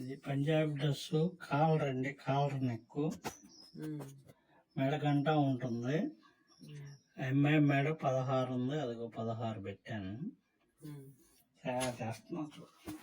ఇది Punjab dress collar అండి collar neck మెడకంట ఉంటుంది. అమ్మాయి మెడ పదహారు ఉంది అదిగో పదహారు పెట్టాను. తయారు చేస్తున్నా చూడు.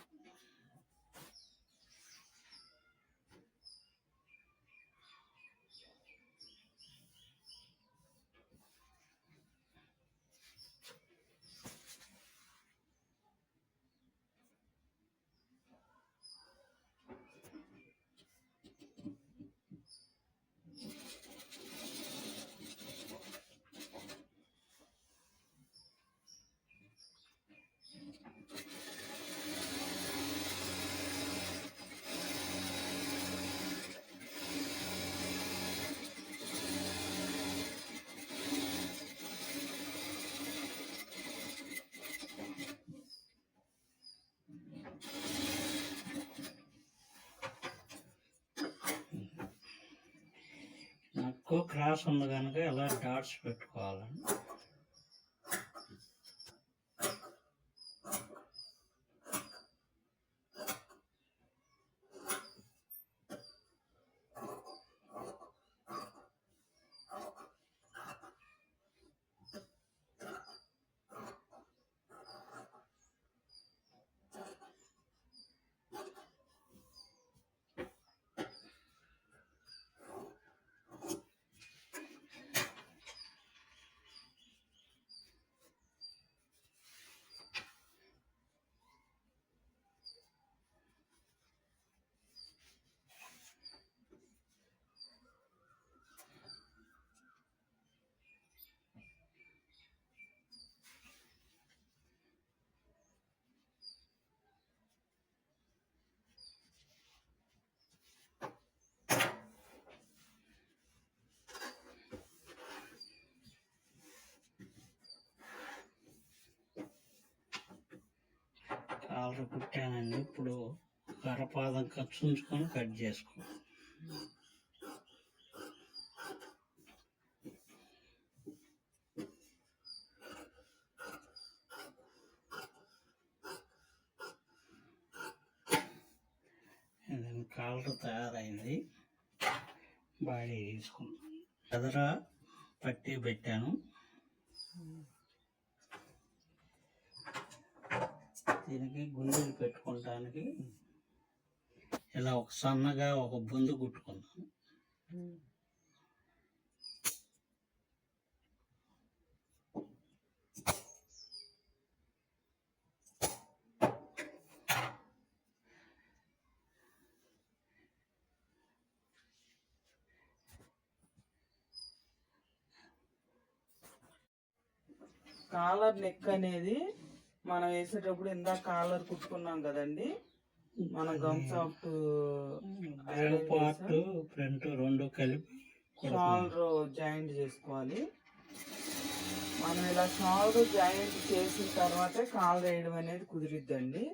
ఎక్కువ క్రాస్ ఉంది కనుక ఇలా డాట్స్ పెట్టుకోవాలండి. కాలర్ కుట్టానండి ఇప్పుడు గరపాదం ఖర్చు ఉంచుకొని కట్ చేసుకో. కాలర్ తయారైంది. బాడీ తీసుకున్నాను ఎదర పట్టి పెట్టాను. దీనికి గుండెలు పెట్టుకోవటానికి ఇలా ఒక సన్నగా ఒక బొందు కుట్టుకున్నాను. కాలర్ నెక్ అనేది మనం వేసేటప్పుడు ఇందాక కాలర్ కుట్టుకున్నాం కదండి. మన గమ్ సాఫ్ట్ పార్ట్ ఫ్రంట్ రెండు కలిపి షాల్డర్ జాయింట్ చేసుకోవాలి. మనం ఇలా షాల్డర్ జాయింట్ చేసిన తర్వాతే కాల్ వేయడం అనేది కుదిరిద్దండి.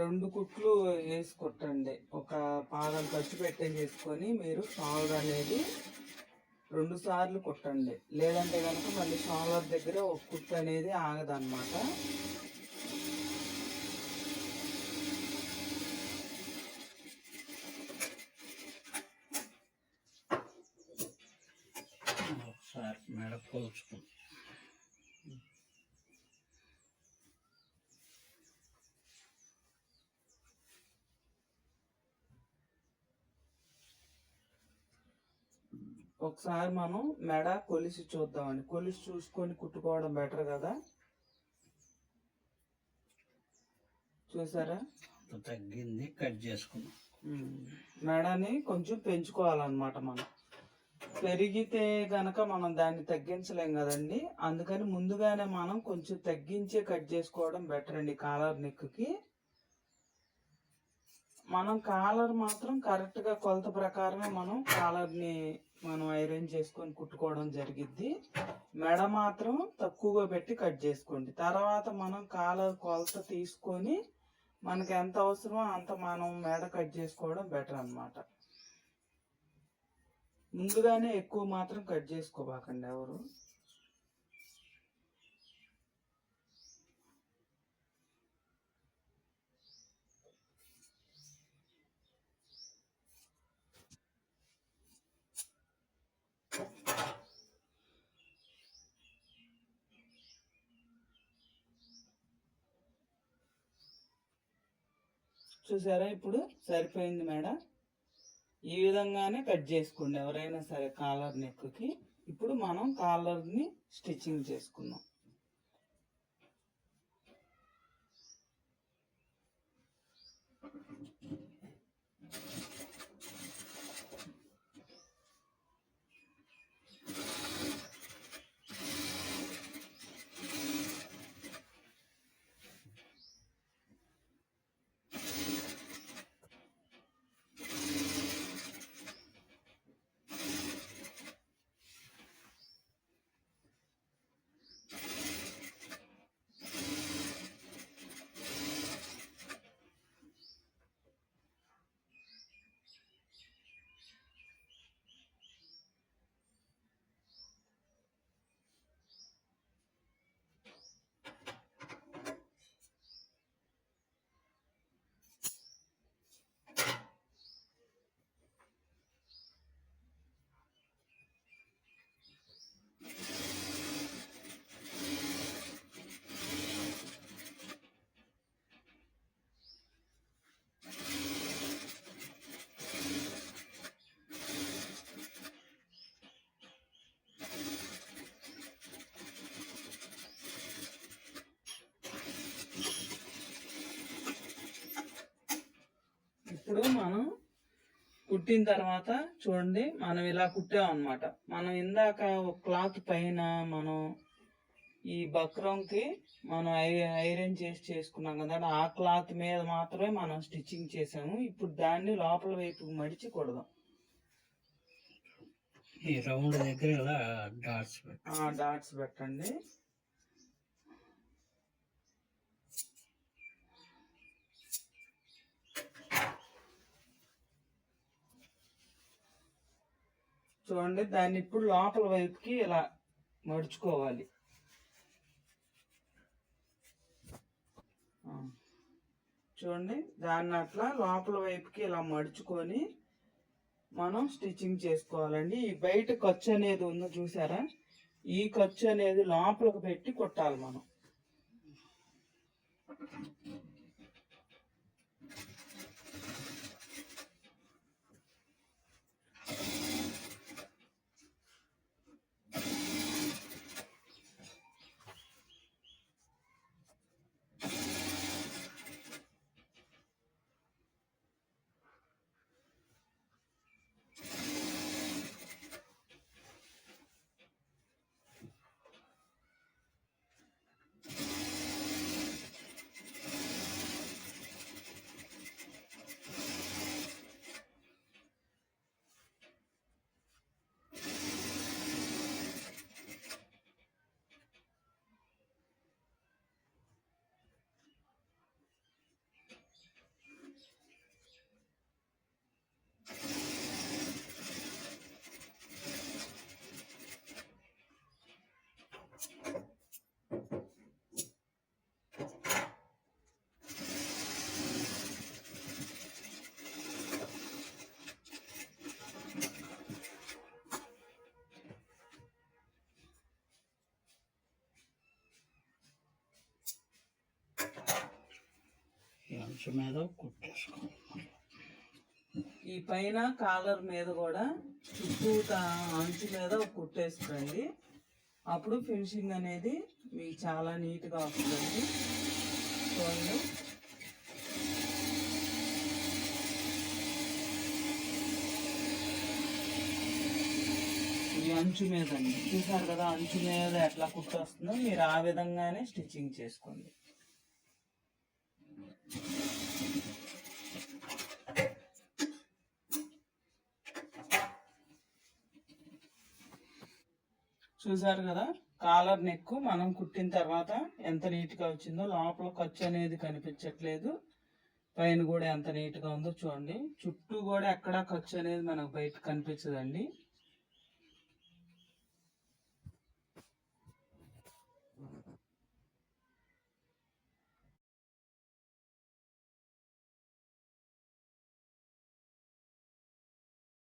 రెండు కుట్లు వేసి కొట్టండి ఒక పాదం ఖర్చు పెట్టేసేసుకొని మీరు షాల్డర్ అనేది రెండు సార్లు కుట్టండి. లేదంటే కనుక మళ్ళీ షాల్డర్ దగ్గర ఒక కుట్టు అనేది ఆగదన్నమాట. ఒకసారి మెడ పోల్చుకుంటాం ఒకసారి మనం మెడ కొలిసి చూద్దామండి. కొలిసి చూసుకొని కుట్టుకోవడం బెటర్ కదా? చూసారా? తగ్గింది కట్ చేసుకున్నాం. మెడని కొంచెం పెంచుకోవాలన్నమాట మనం. పెరిగితే గనక మనం దాన్ని తగ్గించలేం కదండి. అందుకని ముందుగానే మనం కొంచెం తగ్గించే కట్ చేసుకోవడం బెటర్ అండి కాలర్ నెక్కి. మనం కాలర్ మాత్రం కరెక్ట్గా కొలత ప్రకారమే మనం కాలర్ని మనం ఐరన్ చేసుకొని కుట్టుకోవడం జరిగిద్ది. మెడ మాత్రం తక్కువగా పెట్టి కట్ చేసుకోండి. తర్వాత మనం కాలర్ కొలత తీసుకొని మనకి ఎంత అవసరమో అంత మనం మెడ కట్ చేసుకోవడం బెటర్ అన్నమాట. ముందుగానే ఎక్కువ మాత్రం కట్ చేసుకోబాకండి ఎవరు. చూసారా? ఇప్పుడు సరిపోయింది మేడం. ఈ విధంగానే కట్ చేసుకోండి ఎవరైనా సరే కాలర్ నెక్కి ఇప్పుడు మనం కాలర్ని స్టిచ్చింగ్ చేసుకుందాం ఇప్పుడు మనం కుట్టిన తర్వాత చూడండి మనం ఇలా కుట్టాం అనమాట మనం ఇందాక ఒక క్లాత్ పైన మనం ఈ బక్రంకి మనం ఐ- ఐరన్ చేసి చేసుకున్నాం కదా ఆ క్లాత్ మీద మాత్రమే మనం స్టిచ్చింగ్ చేసాము. ఇప్పుడు దాన్ని లోపల వైపు మడిచి కొడదాం. ఈ రౌండ్ దగ్గర డాట్స్ డాట్స్ పెట్టండి. చూడండి దాన్ని ఇప్పుడు లోపల వైపుకి ఇలా మడుచుకోవాలి. చూడండి దాన్ని అట్లా లోపల వైపుకి ఇలా మడుచుకొని మనం స్టిచ్చింగ్ చేసుకోవాలండి. ఈ బయట ఖర్చు అనేది ఉందో చూసారా? ఈ ఖర్చు అనేది లోపలికి పెట్టి కొట్టాలి మనం. ఈ అంచు మీద కుట్టేసుకోవాలి ఈ పైన కాలర్ మీద కూడా చుట్టూ అంచు మీద కుట్టేసుకోండి. అప్పుడు ఫినిషింగ్ అనేది మీకు చాలా నీట్గా వస్తుందండి. చూడండి. ఈ అంచు మీద అండి. చూసారు కదా అంచు మీద ఎట్లా కుట్టొస్తుందో మీరు ఆ విధంగానే స్టిచ్చింగ్ చేసుకోండి. చూసారు కదా? కాలర్ నెక్ మనం కుట్టిన తర్వాత ఎంత నీట్గా వచ్చిందో లోపల ఖర్చు అనేది కనిపించట్లేదు. పైన కూడా ఎంత నీట్గా ఉందో చూడండి. చుట్టూ కూడా ఎక్కడా ఖర్చు అనేది మనకు బయట కనిపించదండి.